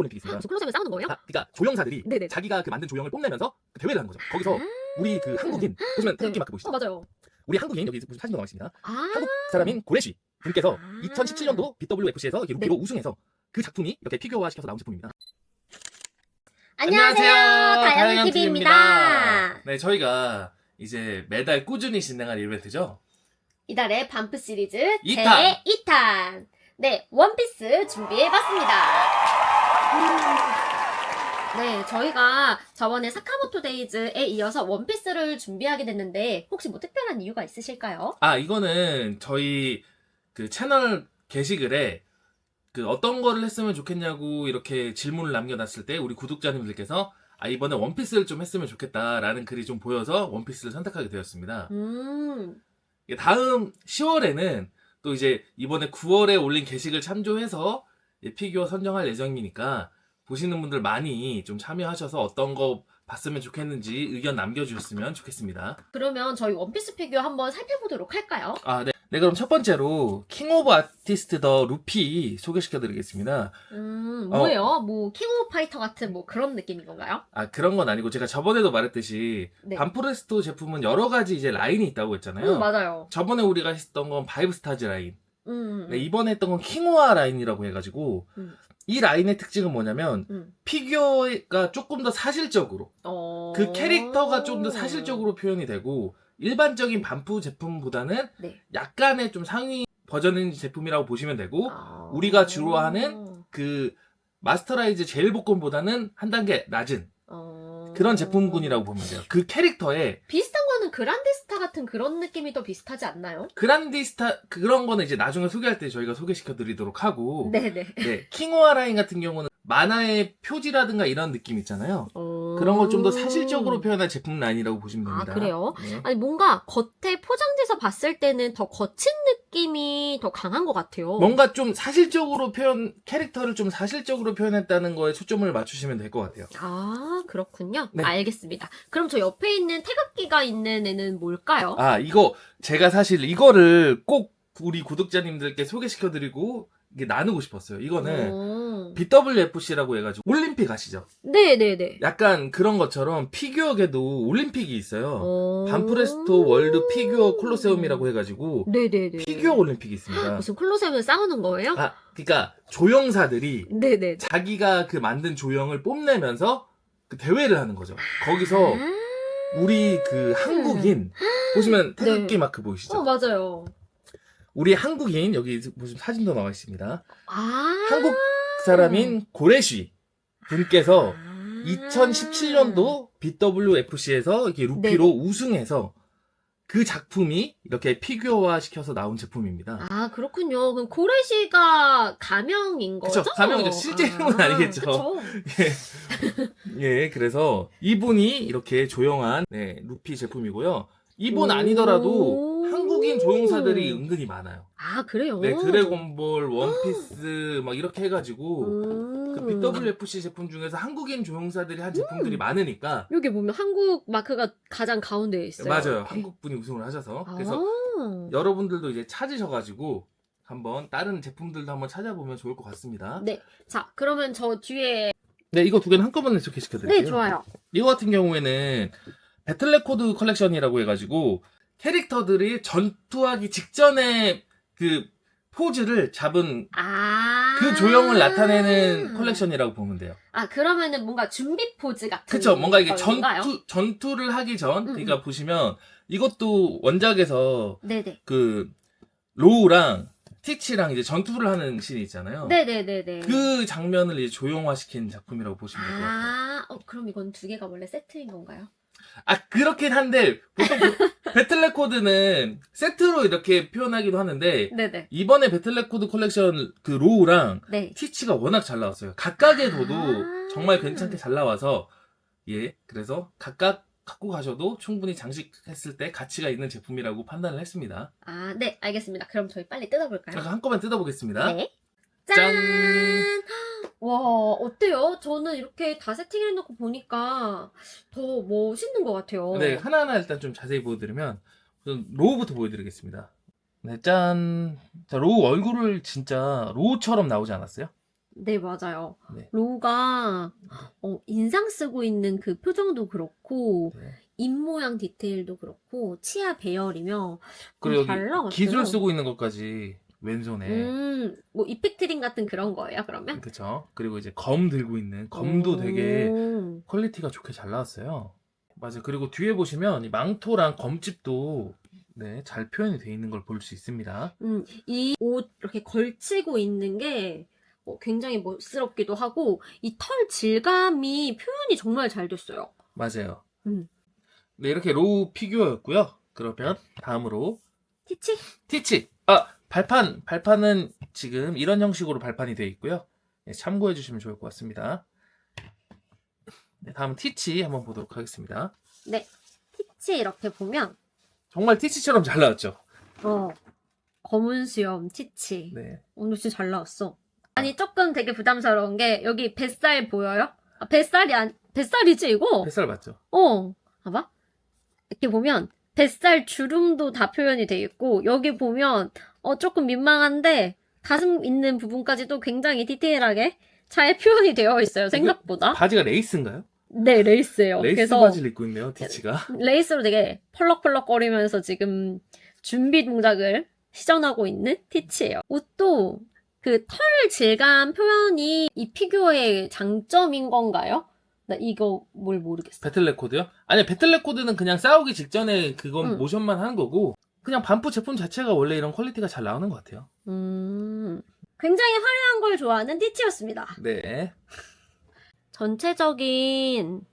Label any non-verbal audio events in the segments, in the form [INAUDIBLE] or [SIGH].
올림픽이 있습니다. 무슨 클로셈을 싸우는 거예요? 아, 그러니까 조형사들이 네네. 자기가 그 만든 조형을 뽐내면서 그 대회를 하는 거죠. 거기서 우리 그 한국인 보시면 태극기 마크 보이시죠? 어, 맞아요. 우리 한국인 여기 보시면 사진도 나와 있습니다. 아, 한국 사람인 고래쉬 분께서 아. 2017년도 BWFC에서 이렇게 루피로 우승해서 그 작품이 이렇게 피규어화 시켜서 나온 제품입니다. 안녕하세요. 다영이 TV입니다. 네, 저희가 이제 매달 꾸준히 진행할 이벤트죠. 이달의 반프 시리즈 이탄. 제 2탄. 네, 원피스 준비해봤습니다. 네, 저희가 저번에 사카모토 데이즈에 이어서 원피스를 준비하게 됐는데 혹시 뭐 특별한 이유가 있으실까요? 아, 이거는 저희 그 채널 게시글에 그 어떤 거를 했으면 좋겠냐고 이렇게 질문을 남겨놨을 때 우리 구독자님들께서 아, 이번에 원피스를 좀 했으면 좋겠다라는 글이 좀 보여서 원피스를 선택하게 되었습니다. 음, 다음 10월에는 또 이제 이번에 9월에 올린 게시글 참조해서 피규어 선정할 예정이니까 보시는 분들 많이 좀 참여하셔서 어떤 거 봤으면 좋겠는지 의견 남겨주셨으면 좋겠습니다. 그러면 저희 원피스 피규어 한번 살펴보도록 할까요? 아, 네. 네, 그럼 첫 번째로 킹 오브 아티스트 더 루피 소개시켜드리겠습니다. 음, 어. 뭐예요? 뭐킹 오브 파이터 같은 뭐 그런 느낌인 건가요? 아, 그런 건 아니고 제가 저번에도 말했듯이 네. 반프레스토 제품은 여러 가지 이제 라인이 있다고 했잖아요. 음, 맞아요. 저번에 우리가 했던 건 바이브스타즈 라인. 음, 네, 이번에 했던 건 킹오아 라인이라고 해가지고 음. 이 라인의 특징은 뭐냐면 음. 피규어가 조금 더 사실적으로 어... 그 캐릭터가 좀더 사실적으로 표현이 되고 일반적인 반프 제품보다는 네. 약간의 좀 상위 버전인 제품이라고 보시면 되고 아... 우리가 주로 하는 그 마스터라이즈 제일 복권보다는 한 단계 낮은 어... 그런 제품군이라고 보면 돼요. 그 캐릭터에 비슷한 거는 그란데스타 같은 그런 느낌이 더 비슷하지 않나요? 그란디스타 그런 거는 이제 나중에 소개할 때 저희가 소개시켜 드리도록 하고 네네. 네, 킹오아 라인 같은 경우는 만화의 표지라든가 이런 느낌 있잖아요. 어... 그런 걸 좀 더 사실적으로 표현한 제품 라인이라고 보시면 아, 됩니다. 그래요? 네. 아니 뭔가 겉에 포장돼서 봤을 때는 더 거친 느낌이 더 강한 것 같아요. 뭔가 좀 사실적으로 표현 캐릭터를 좀 사실적으로 표현했다는 거에 초점을 맞추시면 될 것 같아요. 아 그렇군요. 네. 알겠습니다. 그럼 저 옆에 있는 태극기가 있는 애는 뭘까요? 아 이거 제가 사실 이거를 꼭 우리 구독자님들께 소개시켜드리고 이게 나누고 싶었어요. 이거는 어... BWFC라고 해가지고 올림픽 아시죠? 네네네. 약간 그런 것처럼 피규어계도 올림픽이 있어요. 어... 반프레스토 월드 피규어 콜로세움이라고 해가지고 네네네. 피규어 올림픽이 있습니다. [GASPS] 무슨 콜로세움을 싸우는 거예요? 아, 그러니까 조형사들이 네네. 자기가 그 만든 조형을 뽐내면서 그 대회를 하는 거죠. 거기서 아... 우리 그 한국인 보시면 태극기 네. 마크 보이시죠? 어 맞아요. 우리 한국인 여기 보시면 사진도 나와 있습니다. 아 한국 사람인 고래쉬 분께서 아. 2017년도 BWFC에서 이렇게 루피로 네네. 우승해서 그 작품이 이렇게 피규어화 시켜서 나온 제품입니다. 아 그렇군요. 그럼 고래시가 가명인 그쵸, 거죠? 가명이죠. 실제 이름은 아니겠죠. 그쵸. 예, 그래서 이분이 이렇게 조용한 네, 루피 제품이고요. 이분 오. 아니더라도 한국인 조형사들이 은근히 많아요. 아 그래요. 네, 드래곤볼, 원피스 막 이렇게 해가지고 음. 그 BWFC 제품 중에서 한국인 조형사들이 한 제품들이 많으니까 여기 보면 한국 마크가 가장 가운데에 있어요. 맞아요. 이렇게. 한국 분이 우승을 하셔서 아. 그래서 여러분들도 이제 찾으셔가지고 한번 다른 제품들도 한번 찾아보면 좋을 것 같습니다. 네. 자 그러면 저 뒤에 네, 이거 두 개는 한꺼번에 소개시켜드릴게요. 네 좋아요. 이거 같은 경우에는 배틀레코드 컬렉션이라고 해가지고 캐릭터들이 전투하기 직전에 그 포즈를 잡은 아. 그 조형을 나타내는 컬렉션이라고 보면 돼요. 아 그러면은 뭔가 준비 포즈 같은. 그쵸? 뭔가 이게 건가요? 전투, 전투를 하기 전, 음, 그러니까 보시면 이것도 원작에서 네네. 그 로우랑 티치랑 이제 전투를 하는 씬이 있잖아요. 네네네네. 그 장면을 이제 조형화시킨 작품이라고 보시면 될 것 같아요. 아, 어, 그럼 이건 두 개가 원래 세트인 건가요? 아, 그렇긴 한데, 보통 그 [LAUGHS] 배틀 레코드는 세트로 이렇게 표현하기도 하는데, 네네. 이번에 배틀 레코드 컬렉션 그 로우랑 네. 티치가 워낙 잘 나왔어요. 각각의 도도 아. 정말 괜찮게 잘 나와서, 예, 그래서 각각 갖고 가셔도 충분히 장식했을 때 가치가 있는 제품이라고 판단을 했습니다. 아, 네, 알겠습니다. 그럼 저희 빨리 뜯어볼까요? 그래서 한꺼번에 뜯어보겠습니다. 네. 짠! 짠! 와, 어때요? 저는 이렇게 다 세팅해놓고 보니까 더 멋있는 것 같아요. 네, 하나하나 일단 좀 자세히 보여드리면, 우선 로우부터 보여드리겠습니다. 네, 짠. 자, 로우 얼굴을 진짜 로우처럼 나오지 않았어요? 네, 맞아요. 네. 로우가 어, 인상 쓰고 있는 그 표정도 그렇고 네. 입 모양 디테일도 그렇고 치아 배열이며 그리고 잘 여기 나갔어요. 기술 쓰고 있는 것까지 왼손에 음, 뭐 이펙트링 같은 그런 거예요, 그러면? 그쵸 그리고 이제 검 들고 있는 검도 되게 오. 퀄리티가 좋게 잘 나왔어요 맞아요 그리고 뒤에 보시면 이 망토랑 검집도 네, 잘 표현이 되어 있는 걸 볼 수 있습니다 음, 이 옷 이렇게 걸치고 있는 게 어, 굉장히 멋스럽기도 하고 이 털 질감이 표현이 정말 잘 됐어요. 맞아요 음. 네 이렇게 로우 피규어였고요 그러면 다음으로 티치? 티치 아 발판 발판은 지금 이런 형식으로 발판이 되어 있고요 네, 참고해 주시면 좋을 것 같습니다 네, 다음은 티치 한번 보도록 하겠습니다 네. 티치 이렇게 보면 정말 티치처럼 잘 나왔죠 어 검은 수염 티치. 네 오늘 진짜 잘 나왔어. 아니 조금 되게 부담스러운 게 여기 뱃살 보여요? 아, 뱃살이 안 뱃살이지 이거? 뱃살 맞죠 어, 봐봐. 이렇게 보면 뱃살 주름도 다 표현이 돼 있고 여기 보면 어 조금 민망한데 가슴 있는 부분까지도 굉장히 디테일하게 잘 표현이 되어 있어요 생각보다. 바지가 레이스인가요? 네 레이스예요. 레이스 그래서 바지를 입고 있네요 티치가 [LAUGHS] 레이스로 되게 펄럭펄럭거리면서 지금 준비 동작을 시전하고 있는 티치예요. 옷도 그 털 질감 표현이 이 피규어의 장점인 건가요? 나 이거 뭘 모르겠어. 배틀 레코드요? 아니 배틀 레코드는 그냥 싸우기 직전에 그건 응. 모션만 하는 거고 그냥 반프 제품 자체가 원래 이런 퀄리티가 잘 나오는 것 같아요 음, 굉장히 화려한 걸 좋아하는 티치였습니다. 네 [LAUGHS] 전체적인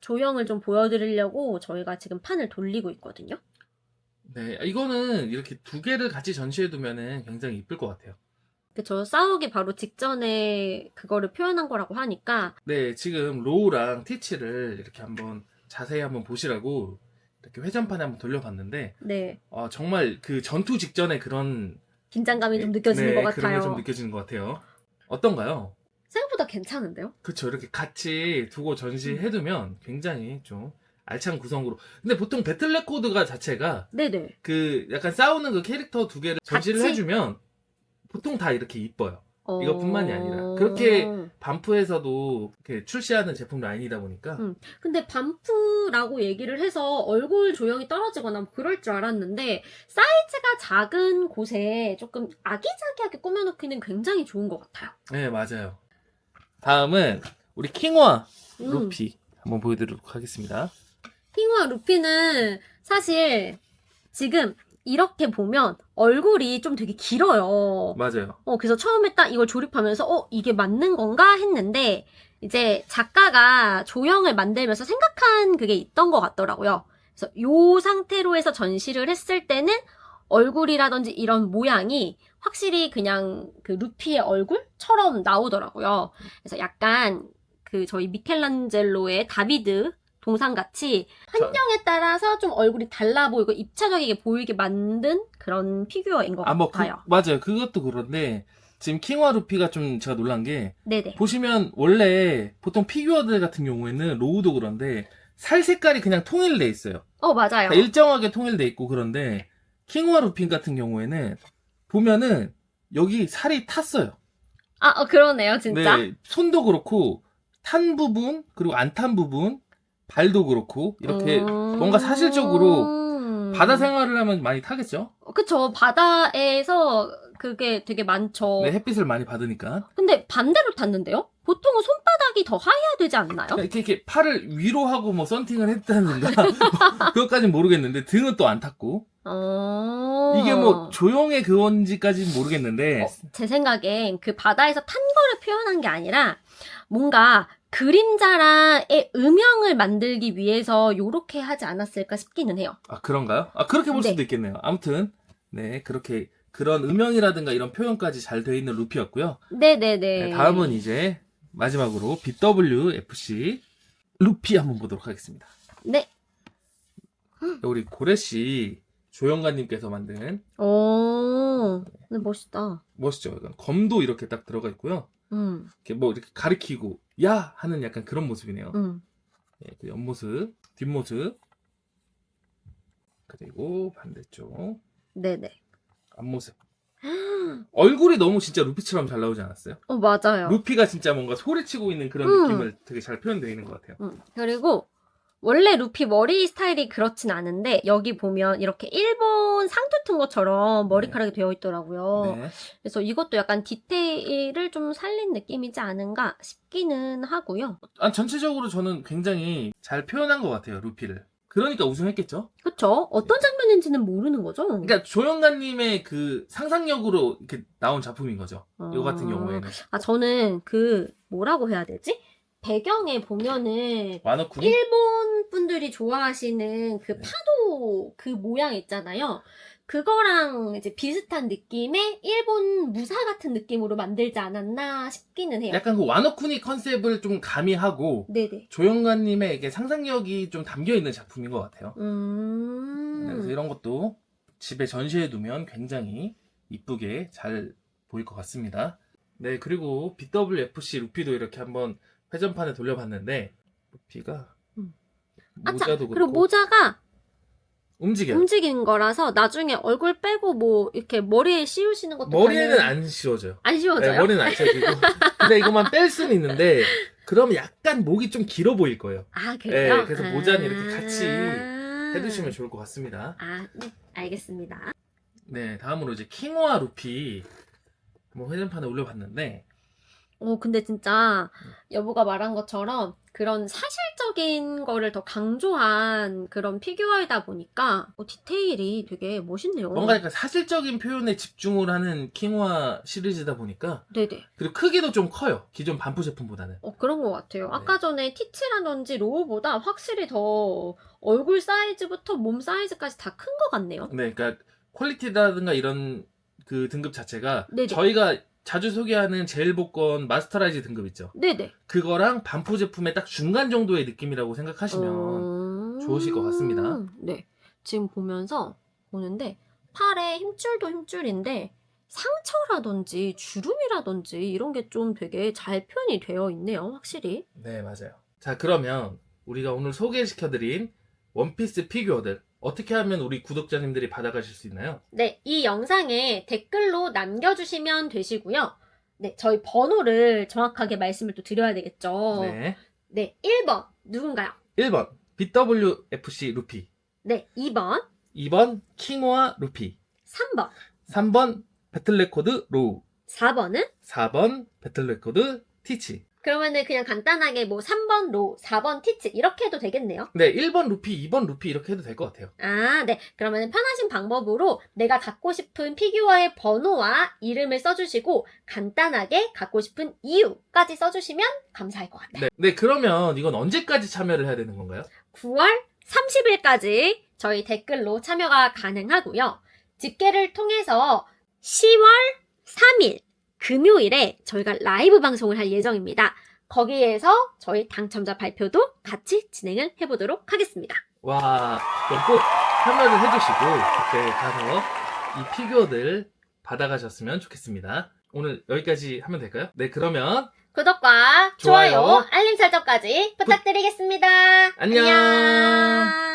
조형을 좀 보여드리려고 저희가 지금 판을 돌리고 있거든요. 네, 이거는 이렇게 두 개를 같이 전시해 두면은 굉장히 이쁠 것 같아요. 그쵸. 싸우기 바로 직전에 그거를 표현한 거라고 하니까 네, 지금 로우랑 티치를 이렇게 한번 자세히 한번 보시라고 이렇게 회전판에 한번 돌려봤는데, 네 어, 정말 그 전투 직전에 그런 긴장감이 좀 느껴지는 네, 것 그런 같아요. 게좀 느껴지는 것 같아요. 어떤가요? 생각보다 괜찮은데요? 그쵸, 이렇게 같이 두고 전시해두면 굉장히 좀 알찬 구성으로. 근데 보통 배틀 레코드가 자체가 네네. 그 약간 싸우는 그 캐릭터 두 개를 전시를 같이? 해주면 보통 다 이렇게 이뻐요. 어... 이것뿐만이 아니라 그렇게 반프에서도 이렇게 출시하는 제품 라인이다 보니까 음. 근데 반프라고 얘기를 해서 얼굴 조형이 떨어지거나 뭐 그럴 줄 알았는데 사이즈가 작은 곳에 조금 아기자기하게 꾸며놓기는 굉장히 좋은 것 같아요. 네 맞아요. 다음은 우리 킹화 음. 루피 한번 보여드리도록 하겠습니다. 핑과 루피는 사실 지금 이렇게 보면 얼굴이 좀 되게 길어요. 맞아요. 어, 그래서 처음에 딱 이걸 조립하면서, 어, 이게 맞는 건가 했는데, 이제 작가가 조형을 만들면서 생각한 그게 있던 것 같더라고요. 그래서 요 상태로 해서 전시를 했을 때는 얼굴이라든지 이런 모양이 확실히 그냥 그 루피의 얼굴처럼 나오더라고요. 그래서 약간 그 저희 미켈란젤로의 다비드 동상같이 환경에 따라서 좀 얼굴이 달라 보이고 입체적이게 보이게 만든 그런 피규어인 것 아 뭐 그, 같아요. 맞아요. 그것도 그런데 지금 킹화 루피가 좀 제가 놀란 게 네네. 보시면 원래 보통 피규어들 같은 경우에는 로우도 그런데 살 색깔이 그냥 통일돼 있어요. 어, 맞아요. 다 일정하게 통일돼 있고 그런데 킹화 루핀 같은 경우에는 보면은 여기 살이 탔어요. 아, 어, 그러네요, 진짜. 네, 손도 그렇고 탄 부분 그리고 안 탄 부분 발도 그렇고 이렇게 음... 뭔가 사실적으로 바다 생활을 하면 많이 타겠죠. 그쵸. 바다에서 그게 되게 많죠. 네, 햇빛을 많이 받으니까 근데 반대로 탔는데요? 보통은 손바닥이 더 하얘야 되지 않나요? 이렇게, 이렇게 팔을 위로 하고 뭐 썬팅을 했다는가 [LAUGHS] 뭐 그것까진 모르겠는데 등은 또 안 탔고 어... 이게 뭐 조형의 그건지까지는 모르겠는데 어, 제 생각엔 그 바다에서 탄 거를 표현한 게 아니라 뭔가 그림자라의 음영을 만들기 위해서 요렇게 하지 않았을까 싶기는 해요. 아 그런가요? 아 그렇게 볼 네. 수도 있겠네요. 아무튼 네 그렇게 그런 음영이라든가 이런 표현까지 잘 되어 있는 루피였고요. 네네네. 네, 다음은 이제 마지막으로 BWFC 루피 한번 보도록 하겠습니다. 네. 우리 고래 씨 조영관님께서 만든 오, 근데 멋있다. 멋있죠. 검도 이렇게 딱 들어가 있고요. 음, 이렇게 뭐 이렇게 가리키고 야 하는 약간 그런 모습이네요. 음. 예, 그 옆모습, 뒷모습 그리고 반대쪽 네네. 앞모습. [GASPS] 얼굴이 너무 진짜 루피처럼 잘 나오지 않았어요? 어, 맞아요. 루피가 진짜 뭔가 소리치고 있는 그런 음. 느낌을 되게 잘 표현되어 있는 것 같아요. 음, 그리고 원래 루피 머리 스타일이 그렇진 않은데 여기 보면 이렇게 일본 상투 튼 것처럼 머리카락이 되어 있더라고요. 네. 그래서 이것도 약간 디테일을 좀 살린 느낌이지 않은가 싶기는 하고요. 아, 전체적으로 저는 굉장히 잘 표현한 것 같아요, 루피를. 그러니까 우승했겠죠? 그쵸? 어떤 장면인지는 모르는 거죠? 그러니까 조영관님의 그 상상력으로 이렇게 나온 작품인 거죠. 이거 같은 아. 경우에는. 아, 저는 그, 뭐라고 해야 되지? 배경에 보면은 와너쿠니? 일본 분들이 좋아하시는 그 네. 파도 그 모양 있잖아요. 그거랑 이제 비슷한 느낌의 일본 무사 같은 느낌으로 만들지 않았나 싶기는 해요. 약간 그 와너쿠니 컨셉을 좀 가미하고 네네. 조영관님의 이게 상상력이 좀 담겨 있는 작품인 것 같아요. 음. 네, 그래서 이런 것도 집에 전시해 두면 굉장히 이쁘게 잘 보일 것 같습니다. 네, 그리고 BWFC 루피도 이렇게 한번 회전판에 돌려봤는데 루피가 음. 모자도 그리고 그렇고 모자가 움직여요. 움직이는 거라서 나중에 얼굴 빼고 뭐 이렇게 머리에 씌우시는 것도 머리에는 가능- 안 씌워져요. 안 씌워져요? 네, 머리는 안 씌워지고 근데 이것만 뺄 수는 있는데 그러면 약간 목이 좀 길어 보일 거예요. 아 그래요? 네, 그래서 모자는 이렇게 같이 아. 해두시면 좋을 것 같습니다. 아, 네, 알겠습니다. 네, 다음으로 이제 킹호와 루피 한번 회전판에 올려봤는데 어, 근데 진짜 여보가 말한 것처럼 그런 사실적인 거를 더 강조한 그런 피규어이다 보니까 어, 디테일이 되게 멋있네요. 뭔가 약간 사실적인 표현에 집중을 하는 킹화 시리즈다 보니까 네네. 그리고 크기도 좀 커요. 기존 반프 제품보다는. 어, 그런 것 같아요. 네. 아까 전에 티치라든지 로우보다 확실히 더 얼굴 사이즈부터 몸 사이즈까지 다 큰 것 같네요. 네, 그러니까 퀄리티라든가 이런 그 등급 자체가 네네. 저희가 자주 소개하는 제일 복권 마스터라이즈 등급 있죠. 네네. 그거랑 반프 제품의 딱 중간 정도의 느낌이라고 생각하시면 음... 좋으실 것 같습니다. 네. 지금 보면서 보는데 팔에 힘줄도 힘줄인데 상처라든지 주름이라든지 이런 게 좀 되게 잘 표현이 되어 있네요. 확실히. 네, 맞아요. 자, 그러면 우리가 오늘 소개시켜드린 원피스 피규어들 어떻게 하면 우리 구독자님들이 받아가실 수 있나요? 네, 이 영상에 댓글로 남겨주시면 되시고요. 네, 저희 번호를 정확하게 말씀을 또 드려야 되겠죠. 네. 네, 1번 누군가요? 1번 BWFC 루피 네, 2번, 2번 킹호와 루피 3번, 3번 배틀레코드 로우 4번은? 4번 배틀레코드 티치 그러면은 그냥 간단하게 뭐 3번 로, 4번 티츠 이렇게 해도 되겠네요. 네 1번 루피 2번 루피 이렇게 해도 될 것 같아요 아, 네. 그러면 편하신 방법으로 내가 갖고 싶은 피규어의 번호와 이름을 써주시고 간단하게 갖고 싶은 이유까지 써주시면 감사할 것 같아요. 네, 네 그러면 이건 언제까지 참여를 해야 되는 건가요? 9월 30일까지 저희 댓글로 참여가 가능하고요. 집계를 통해서 10월 3일 금요일에 저희가 라이브 방송을 할 예정입니다. 거기에서 저희 당첨자 발표도 같이 진행을 해보도록 하겠습니다. 와 그럼 꼭 참여를 해주시고 그때 가서 이 피규어들 받아가셨으면 좋겠습니다 오늘 여기까지 하면 될까요? 네 그러면 구독과 좋아요. 좋아요, 알림 설정까지 부탁드리겠습니다. 안녕. 안녕.